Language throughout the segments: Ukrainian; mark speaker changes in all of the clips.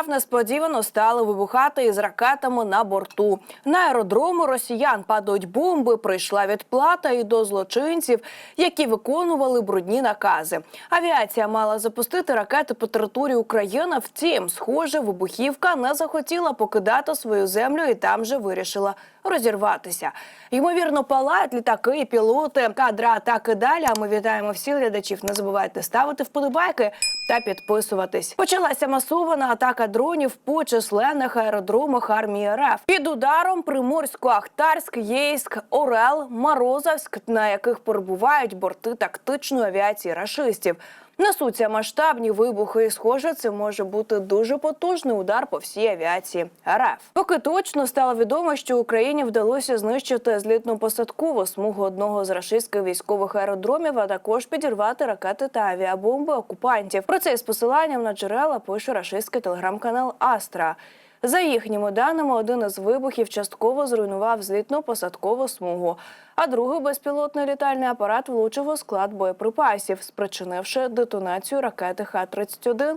Speaker 1: РФ несподівано стали вибухати із ракетами на борту. На аеродрому росіян падають бомби. Прийшла відплата і до злочинців, які виконували брудні накази. Авіація мала запустити ракети по території України. Втім, схоже, вибухівка не захотіла покидати свою землю і там же вирішила розірватися. Ймовірно, палають літаки, пілоти, кадра атаки далі. А ми вітаємо всіх глядачів. Не забувайте ставити вподобайки та підписуватись. Почалася масована атака дронів по численних аеродромах армії РФ. Під ударом Приморсько-Ахтарськ, Єйськ, Орел, Морозовськ, на яких перебувають борти тактичної авіації рашистів. Несуться масштабні вибухи, і схоже, це може бути дуже потужний удар по всій авіації РФ. Поки точно стало відомо, що Україні вдалося знищити злітно-посадкову смугу одного з рашистських військових аеродромів, а також підірвати ракети та авіабомби окупантів. Про це із посиланням на джерела пише рашистський телеграм-канал Астра. За їхніми даними, один із вибухів частково зруйнував злітно-посадкову смугу, а другий безпілотний літальний апарат влучив у склад боєприпасів, спричинивши детонацію ракети Х-31,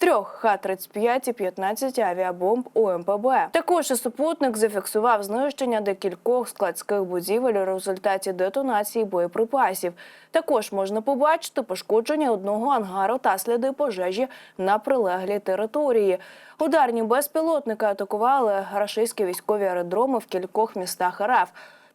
Speaker 1: трьох Х-35 і 15 авіабомб УМПБ. Також і супутник зафіксував знищення декількох складських будівель у результаті детонації боєприпасів. Також можна побачити пошкодження одного ангару та сліди пожежі на прилеглій території. Ударні безпілотники атакували рашистські військові аеродроми в кількох містах РФ.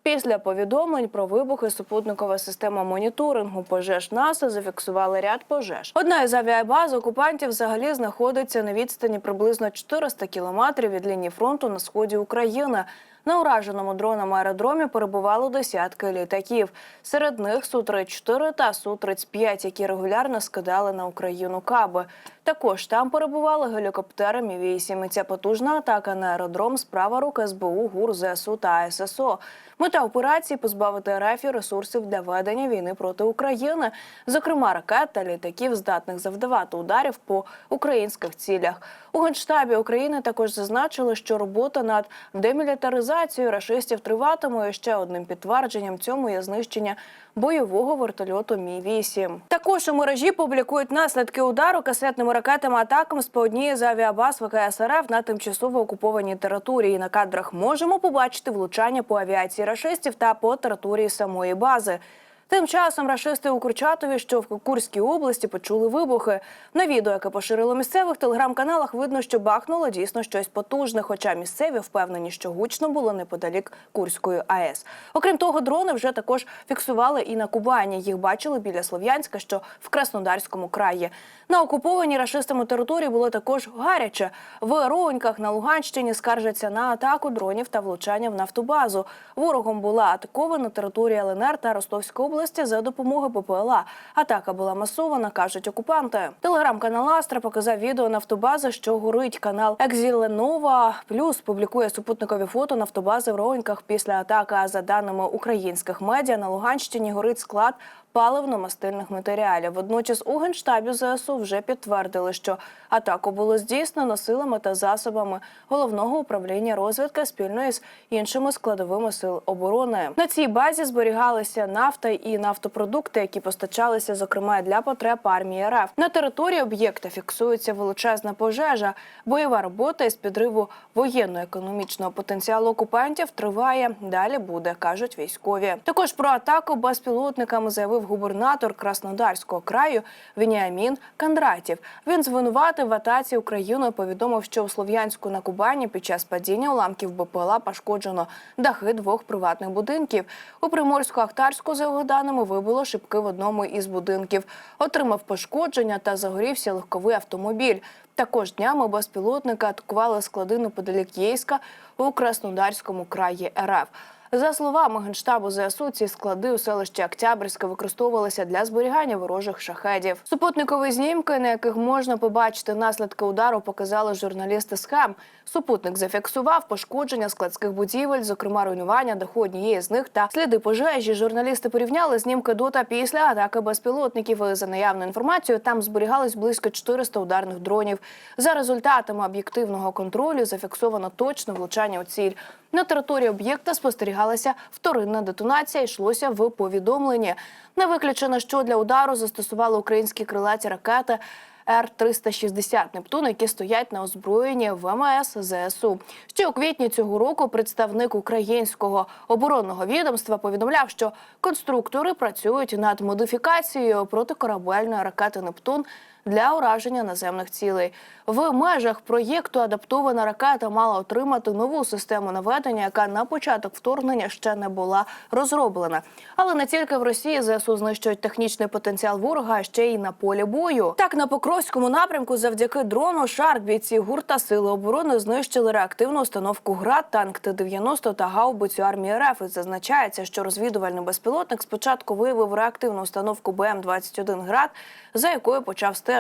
Speaker 1: Після повідомлень про вибухи супутникова система моніторингу пожеж НАСА зафіксували ряд пожеж. Одна із авіабаз окупантів взагалі знаходиться на відстані приблизно 400 кілометрів від лінії фронту на сході України. На ураженому дроном аеродромі перебувало десятки літаків. Серед них Су-34 та Су-35, які регулярно скидали на Україну каби. Також там перебували гелікоптери Мі-8. Ця потужна атака на аеродром справа рук СБУ, ГУР, ЗСУ та ССО. Мета операції позбавити РФ ресурсів для ведення війни проти України, зокрема ракет та літаків, здатних завдавати ударів по українських цілях. У генштабі України також зазначили, що робота над демілітаризацією рашистів триватиме. Ще одним підтвердженням цьому є знищення бойового вертольоту Мі 8 Також у мережі публікують наслідки удару касетними ракетами атакам з по однієї з авіабаз ВКС РФ на тимчасово окупованій території. На кадрах можемо побачити влучання по авіації рашистів та по території самої бази. Тим часом рашисти у Курчатові, що в Курській області, почули вибухи. На відео, яке поширило місцевих телеграм-каналах, видно, що бахнуло дійсно щось потужне. Хоча місцеві впевнені, що гучно було неподалік Курської АЕС. Окрім того, дрони вже також фіксували і на Кубані. Їх бачили біля Слов'янська, що в Краснодарському краї. На окупованій рашистами території було також гаряче. В Роуньках на Луганщині скаржаться на атаку дронів та влучання в нафтобазу. Ворогом була атакована територія ЛНР та Ростовської області за допомогою ППЛА. Атака була масована, кажуть окупанти. Телеграм-канал Астра показав відео нафтобази, що горить. Канал Екзіленова Плюс публікує супутникові фото нафтобази в Ровеньках після атаки. А за даними українських медіа на Луганщині горить склад паливно-мастильних матеріалів. Водночас у генштабі ЗСУ вже підтвердили, що атаку було здійснено силами та засобами головного управління розвідки спільно з іншими складовими сил оборони. На цій базі зберігалися нафта і нафтопродукти, які постачалися, зокрема для потреб армії РФ. На території об'єкта фіксується величезна пожежа. Бойова робота із підриву воєнно-економічного потенціалу окупантів триває. Далі буде, кажуть військові. Також про атаку безпілотниками заявив губернатор Краснодарського краю Веніамін Кандратів. Він звинуватив в атаці Україною. Повідомив, що у Слов'янську на Кубані під час падіння уламків БПЛА пошкоджено дахи двох приватних будинків. У Приморську-Ахтарську, за його даними, вибило шибки в одному із будинків. Отримав пошкодження та загорівся легковий автомобіль. Також днями безпілотника атакували склади неподалік Єйська у Краснодарському краї РФ. За словами генштабу ЗСУ, ці склади у селищі Октябрьське використовувалися для зберігання ворожих шахедів. Супутникові знімки, на яких можна побачити наслідки удару, показали журналісти схем. Супутник зафіксував пошкодження складських будівель, зокрема руйнування даху однієї з них та сліди пожежі. Журналісти порівняли знімки до та після атаки безпілотників. За наявною інформацією, там зберігались близько 400 ударних дронів. За результатами об'єктивного контролю зафіксовано точне влучання у ціль. На території об'єкта спостерігалася вторинна детонація. Йшлося в повідомленні. Не виключено, що для удару застосували українські крилаті ракети Р-360 Нептун, які стоять на озброєнні ВМС ЗСУ. Ще у квітні цього року представник українського оборонного відомства повідомляв, що конструктори працюють над модифікацією протикорабельної ракети Нептун для ураження наземних цілей. В межах проєкту адаптована ракета мала отримати нову систему наведення, яка на початок вторгнення ще не була розроблена. Але не тільки в Росії ЗСУ знищують технічний потенціал ворога, а ще й на полі бою. Так на Покровському напрямку, завдяки дрону Шарк бійці гурта Сили оборони знищили реактивну установку ГРАД, танк Т-90 та гаубицю армії РФ. І зазначається, що розвідувальний безпілотник спочатку виявив реактивну установку БМ-21 ГРАД, за якою почав стежити.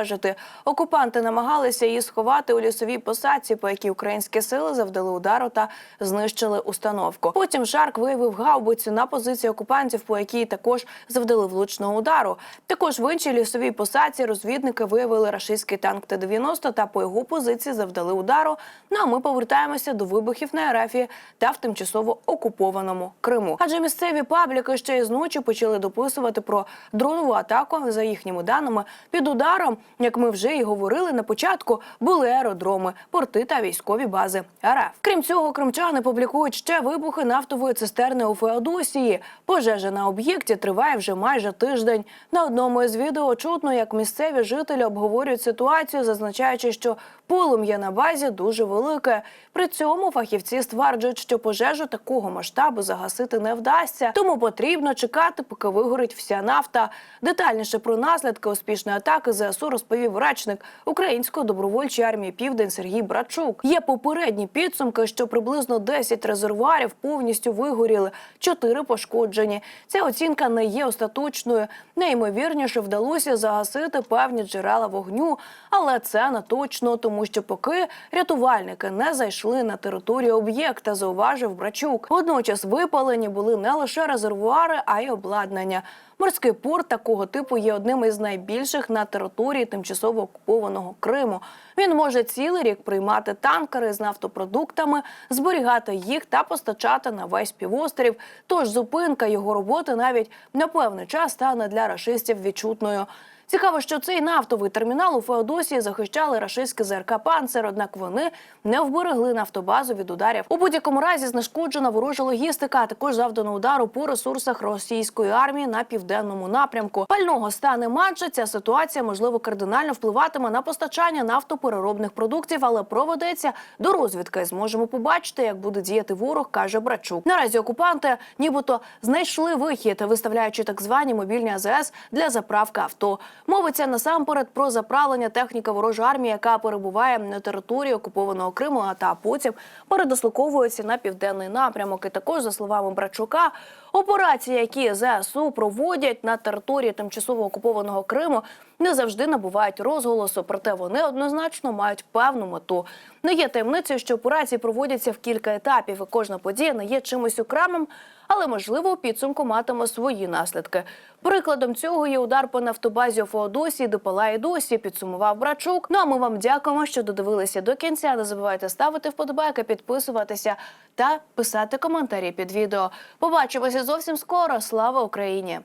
Speaker 1: Окупанти намагалися її сховати у лісовій посадці, по якій українські сили завдали удару та знищили установку. Потім Шарк виявив гаубицю на позиції окупантів, по якій також завдали влучного удару. Також в іншій лісовій посадці розвідники виявили рашистський танк Т-90 та по його позиції завдали удару. Ну а ми повертаємося до вибухів на РФ та в тимчасово окупованому Криму. Адже місцеві пабліки ще із ночі почали дописувати про дронову атаку. За їхніми даними, під ударом, як ми вже і говорили на початку, були аеродроми, порти та військові бази РФ. Крім цього, кримчани публікують ще вибухи нафтової цистерни у Феодосії. Пожежа на об'єкті триває вже майже тиждень. На одному із відео чутно, як місцеві жителі обговорюють ситуацію, зазначаючи, що полум'я на базі дуже велике. При цьому фахівці стверджують, що пожежу такого масштабу загасити не вдасться, тому потрібно чекати, поки вигорить вся нафта. Детальніше про наслідки успішної атаки ЗСУ розповів речник української добровольчої армії Південь Сергій Брачук. Є попередні підсумки, що приблизно 10 резервуарів повністю вигоріли, 4 пошкоджені. Ця оцінка не є остаточною. Найімовірніше вдалося загасити певні джерела вогню, але це не точно, тому що поки рятувальники не зайшли на територію об'єкта, зауважив Брачук. Водночас випалені були не лише резервуари, а й обладнання. Морський порт такого типу є одним із найбільших на території тимчасово окупованого Криму. Він може цілий рік приймати танкери з нафтопродуктами, зберігати їх та постачати на весь півострів. Тож зупинка його роботи навіть на певний час стане для рашистів відчутною. Цікаво, що цей нафтовий термінал у Феодосії захищали рашистські ЗРК «Панцер», однак вони не вберегли нафтобазу від ударів. У будь-якому разі знешкоджена ворожа логістика, а також завдано удару по ресурсах російської армії на південному напрямку. Пального стане менше. Ця ситуація можливо кардинально впливатиме на постачання нафтопереробних продуктів, але проведеться до розвідки. Зможемо побачити, як буде діяти ворог, каже Брачук. Наразі окупанти, нібито знайшли вихід, виставляючи так звані мобільні АЗС для заправки авто. Мовиться насамперед про заправлення техніки ворожої армії, яка перебуває на території окупованого Криму, а та потім передислоковується на південний напрямок. І також, за словами Брачука, операції, які ЗСУ проводять на території тимчасово окупованого Криму, не завжди набувають розголосу, проте вони однозначно мають певну мету. Не є таємницею, що операції проводяться в кілька етапів, і кожна подія не є чимось окремим, але можливо у підсумку матиме свої наслідки. Прикладом цього є удар по нафтобазі у де палає досі, підсумував Брачук. Ну а ми вам дякуємо, що додивилися до кінця. Не забувайте ставити вподобайки, підписуватися та писати коментарі під відео. Побачимося зовсім скоро. Слава Україні!